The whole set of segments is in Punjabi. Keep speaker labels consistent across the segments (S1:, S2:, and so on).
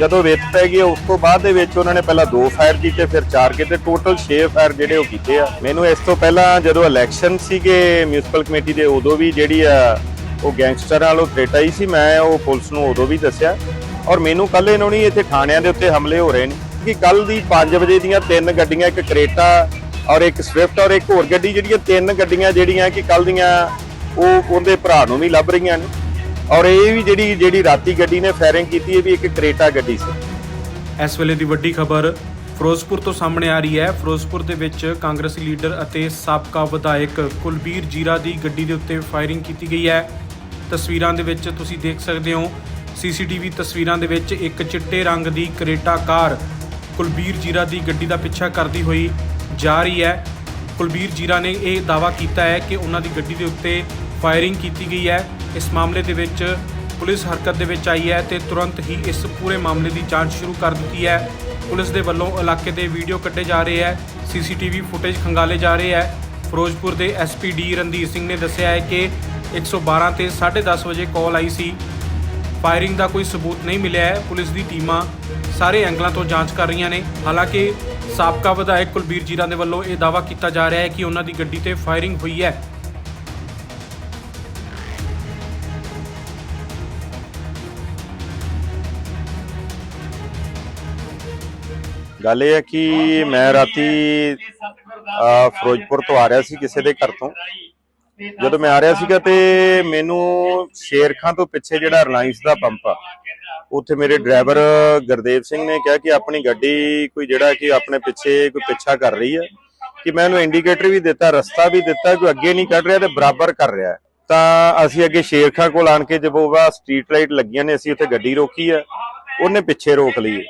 S1: ਜਦੋਂ ਵਿੱਚ ਪੈ ਗਈ, ਉਸ ਤੋਂ ਬਾਅਦ ਦੇ ਵਿੱਚ ਉਹਨਾਂ ਨੇ ਪਹਿਲਾਂ ਦੋ ਫਾਇਰ ਕੀਤੇ, ਫਿਰ ਚਾਰ ਕੀਤੇ। ਟੋਟਲ 6 ਫਾਇਰ ਜਿਹੜੇ ਉਹ ਕੀਤੇ ਆ। ਮੈਨੂੰ ਇਸ ਤੋਂ ਪਹਿਲਾਂ ਜਦੋਂ ਇਲੈਕਸ਼ਨ ਸੀਗੇ ਮਿਊਨਿਸਪਲ ਕਮੇਟੀ ਦੇ, ਉਦੋਂ ਵੀ ਜਿਹੜੀ ਆ, ਉਹ ਗੈਂਗਸਟਰ ਨਾਲੋਂ ਥ੍ਰੇਟ ਆਈ ਸੀ। ਮੈਂ ਉਹ ਪੁਲਿਸ ਨੂੰ ਉਦੋਂ ਵੀ ਦੱਸਿਆ। ਔਰ ਮੈਨੂੰ ਕੱਲ ਇਹਨੂੰ ਨਹੀਂ ਇੱਥੇ ਥਾਣਿਆਂ ਦੇ ਉੱਤੇ ਹਮਲੇ ਹੋ ਰਹੇ ਨੇ। ਕਿ ਕੱਲ ਦੀ 5 ਵਜੇ ਦੀਆਂ ਤਿੰਨ ਗੱਡੀਆਂ, ਇੱਕ ਕਰੇਟਾ ਔਰ ਇੱਕ ਸਵਿਫਟ ਔਰ ਇੱਕ ਹੋਰ ਗੱਡੀ, ਜਿਹੜੀਆਂ ਤਿੰਨ ਗੱਡੀਆਂ ਜਿਹੜੀਆਂ ਕਿ ਕੱਲ ਦੀਆਂ, ਉਹ ਉਹਦੇ ਭਰਾ ਨੂੰ ਵੀ ਲੱਭ ਰਹੀਆਂ ਨੇ। ਔਰ ਇਹ ਵੀ ਜਿਹੜੀ ਜਿਹੜੀ ਰਾਤੀ ਗੱਡੀ ਨੇ ਫਾਇਰਿੰਗ ਕੀਤੀ, ਇਹ ਵੀ ਇੱਕ ਕਰੇਟਾ ਗੱਡੀ ਸੀ।
S2: ਇਸ ਵੇਲੇ ਦੀ ਵੱਡੀ ਖਬਰ ਫਿਰੋਜ਼ਪੁਰ ਤੋਂ ਸਾਹਮਣੇ ਆ ਰਹੀ ਹੈ। ਫਿਰੋਜ਼ਪੁਰ ਦੇ ਵਿੱਚ ਕਾਂਗਰਸੀ ਲੀਡਰ ਅਤੇ ਸਾਬਕਾ ਵਿਧਾਇਕ ਕੁਲਬੀਰ ਜੀਰਾ ਦੀ ਗੱਡੀ ਦੇ ਉੱਤੇ ਫਾਇਰਿੰਗ ਕੀਤੀ ਗਈ ਹੈ। ਤਸਵੀਰਾਂ ਦੇ ਵਿੱਚ ਤੁਸੀਂ ਦੇਖ ਸਕਦੇ ਹੋ, ਸੀਸੀਟੀਵੀ ਤਸਵੀਰਾਂ ਦੇ ਵਿੱਚ ਇੱਕ ਚਿੱਟੇ ਰੰਗ ਦੀ ਕਰੇਟਾ ਕਾਰ ਕੁਲਬੀਰ ਜੀਰਾ ਦੀ ਗੱਡੀ ਦਾ ਪਿੱਛਾ ਕਰਦੀ ਹੋਈ ਜਾ ਰਹੀ ਹੈ। ਕੁਲਬੀਰ ਜੀਰਾ ਨੇ ਇਹ ਦਾਅਵਾ ਕੀਤਾ ਹੈ ਕਿ ਉਹਨਾਂ ਦੀ ਗੱਡੀ ਦੇ ਉੱਤੇ ਫਾਇਰਿੰਗ ਕੀਤੀ ਗਈ ਹੈ। ਇਸ ਮਾਮਲੇ ਦੇ ਵਿੱਚ ਪੁਲਿਸ ਹਰਕਤ ਦੇ ਵਿੱਚ ਆਈ ਹੈ ਤੇ ਤੁਰੰਤ ਹੀ ਇਸ ਪੂਰੇ ਮਾਮਲੇ ਦੀ ਜਾਂਚ ਸ਼ੁਰੂ ਕਰ ਦਿੱਤੀ ਹੈ। ਪੁਲਿਸ ਦੇ ਵੱਲੋਂ ਇਲਾਕੇ ਦੇ ਵੀਡੀਓ ਕੱਢੇ ਜਾ ਰਹੇ ਹੈ, ਸੀਸੀਟੀਵੀ ਫੁਟੇਜ ਖੰਗਾਲੇ ਜਾ ਰਹੇ ਹੈ। ਫਿਰੋਜ਼ਪੁਰ ਦੇ ਐਸਪੀਡੀ ਰਣਧੀਰ ਸਿੰਘ ਨੇ ਦੱਸਿਆ ਹੈ ਕਿ 112 ਤੇ 10:30 ਵਜੇ ਕਾਲ ਆਈ ਸੀ। ਫਾਇਰਿੰਗ ਦਾ ਕੋਈ ਸਬੂਤ ਨਹੀਂ ਮਿਲਿਆ ਹੈ। ਪੁਲਿਸ ਦੀ ਟੀਮਾਂ ਸਾਰੇ ਐਂਗਲਾਂ ਤੋਂ ਜਾਂਚ ਕਰ ਰਹੀਆਂ ਨੇ। ਹਾਲਾਂਕਿ ਸਾਬਕਾ ਵਿਧਾਇਕ ਕੁਲਬੀਰ ਜੀਰਾ ਦੇ ਵੱਲੋਂ ਇਹ ਦਾਅਵਾ ਕੀਤਾ ਜਾ ਰਿਹਾ ਹੈ ਕਿ ਉਹਨਾਂ ਦੀ ਗੱਡੀ ਤੇ ਫਾਇਰਿੰਗ ਹੋਈ ਹੈ।
S1: ਗੱਲ ਇਹ ਹੈ ਕਿ ਮੈਂ ਰਾਤੀ ਫਿਰੋਜ਼ਪੁਰ ਤੋਂ ਆ ਰਿਹਾ ਸੀ ਕਿਸੇ ਦੇ ਘਰ ਤੋਂ। ਜਦੋਂ ਮੈਂ ਆ ਰਿਹਾ ਸੀਗਾ ਤੇ ਮੈਨੂੰ ਸ਼ੇਰਖਾਂ ਤੋਂ ਪਿੱਛੇ ਜਿਹੜਾ ਰਿਲਾਇੰਸ ਦਾ ਪੰਪ ਆ, ਉੱਥੇ ਮੇਰੇ ਡਰਾਈਵਰ ਗੁਰਦੇਵ ਸਿੰਘ ਨੇ ਕਿਹਾ ਕਿ ਆਪਣੀ ਗੱਡੀ ਕੋਈ ਜਿਹੜਾ ਕਿ ਆਪਣੇ ਪਿੱਛੇ ਕੋਈ ਪਿੱਛਾ ਕਰ ਰਹੀ ਹੈ, ਕਿ ਮੈਂ ਉਹਨੂੰ ਇੰਡੀਕੇਟਰ ਵੀ ਦਿੱਤਾ, ਰਸਤਾ ਵੀ ਦਿੱਤਾ, ਕੋਈ ਅੱਗੇ ਨਹੀਂ ਕੱਢ ਰਿਹਾ ਤੇ ਬਰਾਬਰ ਕਰ ਰਿਹਾ ਤਾਂ ਅਸੀਂ ਅੱਗੇ ਸ਼ੇਰਖਾਂ ਕੋਲ ਆਣ ਕੇ ਜਦੋਂ ਸਟਰੀਟ ਲਾਈਟ ਲੱਗੀਆਂ ਨੇ, ਅਸੀਂ ਉੱਥੇ ਗੱਡੀ ਰੋਕੀ ਹੈ, ਉਹਨੇ ਪਿੱਛੇ ਰੋਕ ਲਈ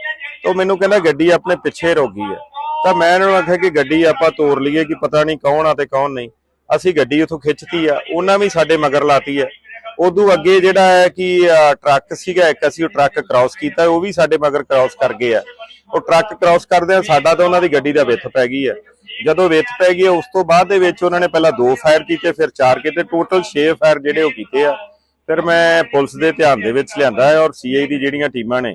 S1: ਤਾਂ ਉਹ ਮੈਨੂੰ ਕਹਿੰਦਾ ਗੱਡੀ ਆਪਣੇ ਪਿੱਛੇ ਰੋਗੀ ਹੈ ਤਾਂ ਮੈਂ ਇਹਨਾਂ ਨੂੰ ਆਖਿਆ ਕਿ ਗੱਡੀ ਆਪਾਂ ਤੋੜ ਲਈਏ ਕਿ ਪਤਾ ਨਹੀਂ ਕੌਣ ਆ ਤੇ ਕੌਣ ਨਹੀਂ। ਅਸੀਂ ਗੱਡੀ ਉੱਥੋਂ ਖਿੱਚਤੀ ਆ, ਉਹਨਾਂ ਵੀ ਸਾਡੇ ਮਗਰ ਲਾਤੀ ਹੈ ਉਦੋਂ ਅੱਗੇ ਜਿਹੜਾ ਹੈ ਕਿ ਟਰੱਕ ਸੀਗਾ, ਇੱਕ ਅਸੀਂ ਉਹ ਟਰੱਕ ਕ੍ਰਾਸ ਕੀਤਾ, ਉਹ ਵੀ ਸਾਡੇ ਮਗਰ ਕ੍ਰਾਸ ਕਰ ਗਏ ਆ। ਉਹ ਟਰੱਕ ਕ੍ਰਾਸ ਕਰਦਿਆਂ ਸਾਡਾ ਤਾਂ ਉਹਨਾਂ ਦੀ ਗੱਡੀ ਦਾ ਵਿੱਥ ਪੈ ਗਈ ਹੈ ਜਦੋਂ ਵਿੱਥ ਪੈ ਗਈ, ਉਸ ਤੋਂ ਬਾਅਦ ਦੇ ਵਿੱਚ ਉਹਨਾਂ ਨੇ ਪਹਿਲਾਂ ਦੋ ਫਾਇਰ ਕੀਤੇ, ਫਿਰ ਚਾਰ ਕੀਤੇ ਟੋਟਲ 6 ਫਾਇਰ ਜਿਹੜੇ ਉਹ ਕੀਤੇ ਆ। ਫਿਰ ਮੈਂ ਪੁਲਿਸ ਦੇ ਧਿਆਨ ਦੇ ਵਿੱਚ ਲਿਆਂਦਾ ਹੈ ਔਰ ਸੀਆਈ ਦੀ ਜਿਹੜੀਆਂ ਟੀਮਾਂ ਨੇ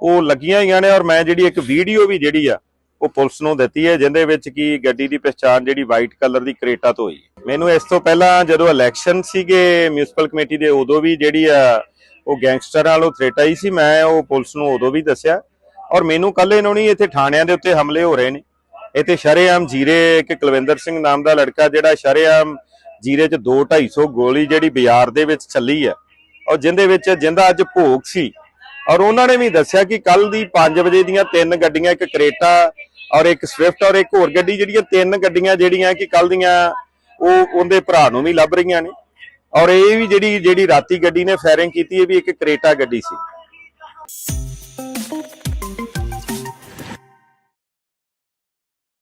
S1: ਉਹ ਲੱਗੀਆਂ ਹੋਈਆਂ ਨੇ ਔਰ ਮੈਂ ਜਿਹੜੀ ਇੱਕ ਵੀਡੀਓ ਵੀ ਜਿਹੜੀ ਆ, ਉਹ ਪੁਲਿਸ ਨੂੰ ਦਿੱਤੀ ਹੈ ਜਿੰਦੇ ਵਿੱਚ ਕੀ ਗੱਡੀ ਦੀ ਪਛਾਣ ਜਿਹੜੀ ਵਾਈਟ ਕਲਰ ਦੀ ਕਰੇਟਾ ਤੋਂ ਹੋਈ। ਮੈਨੂੰ ਇਸ ਤੋਂ ਪਹਿਲਾਂ ਜਦੋਂ ਇਲੈਕਸ਼ਨ ਸੀਗੇ ਮਿਊਨਿਸਪਲ ਕਮੇਟੀ ਦੇ, ਉਦੋਂ ਵੀ ਜਿਹੜੀ ਆ, ਉਹ ਗੈਂਗਸਟਰ ਵਾਲੋ ਥ੍ਰੇਟ ਆਈ ਸੀ, ਮੈਂ ਉਹ ਪੁਲਿਸ ਨੂੰ ਉਦੋਂ ਵੀ ਦੱਸਿਆ। ਔਰ ਮੈਨੂੰ ਕੱਲ ਇਹਨੂੰ ਨਹੀਂ ਇੱਥੇ ਥਾਣਿਆਂ ਦੇ ਉੱਤੇ ਹਮਲੇ ਹੋ ਰਹੇ ਨੇ। ਇੱਥੇ ਸ਼ਰੇਆਮ ਜੀਰੇ, ਇੱਕ ਕੁਲਵਿੰਦਰ ਸਿੰਘ ਨਾਮ ਦਾ ਲੜਕਾ ਜਿਹੜਾ ਸ਼ਰੇਆਮ ਜੀਰੇ 'ਚ 2 250 ਗੋਲੀ ਜਿਹੜੀ ਬਾਜ਼ਾਰ ਦੇ ਵਿੱਚ ਚੱਲੀ ਹੈ ਔਰ ਜਿੰਦੇ ਵਿੱਚ, ਜਿੰਦਾ ਅੱਜ ਭੋਗ ਸੀ ਔਰ ਉਹਨਾਂ ਨੇ ਵੀ ਦੱਸਿਆ ਕਿ ਕੱਲ ਦੀ 5 ਵਜੇ ਦੀਆਂ ਤਿੰਨ ਗੱਡੀਆਂ, ਇੱਕ ਕਰੇਟਾ ਔਰ ਇੱਕ ਸਵਿਫਟ ਔਰ ਇੱਕ ਹੋਰ ਗੱਡੀ ਜਿਹੜੀਆਂ ਤਿੰਨ ਗੱਡੀਆਂ ਜਿਹੜੀਆਂ ਕਿ ਕੱਲ ਦੀਆਂ ਉਹ ਉਹਦੇ ਭਰਾ ਨੂੰ ਵੀ ਲੱਭ ਰਹੀਆਂ ਨੇ। ਔਰ ਇਹ ਵੀ ਜਿਹੜੀ ਜਿਹੜੀ ਰਾਤੀ ਗੱਡੀ ਨੇ ਫਾਇਰਿੰਗ ਕੀਤੀ, ਇਹ ਵੀ ਇੱਕ ਕਰੇਟਾ ਗੱਡੀ ਸੀ।